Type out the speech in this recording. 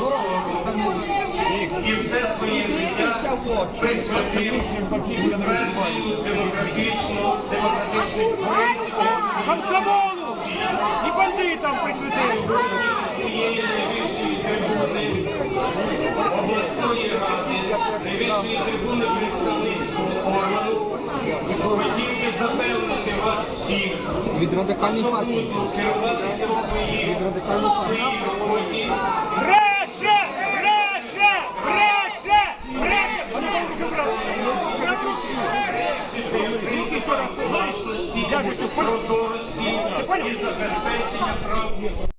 року і все своє життя присвятив утвердженню демократичного демократичних принципів Комсомолу і бандитам присвятили. цієї найвищої трибуни обласної ради, найвищої трибуни представницького органу, хотів би запевнити вас всіх, що партії. керуватися у своїй, прозорості і забезпечення прав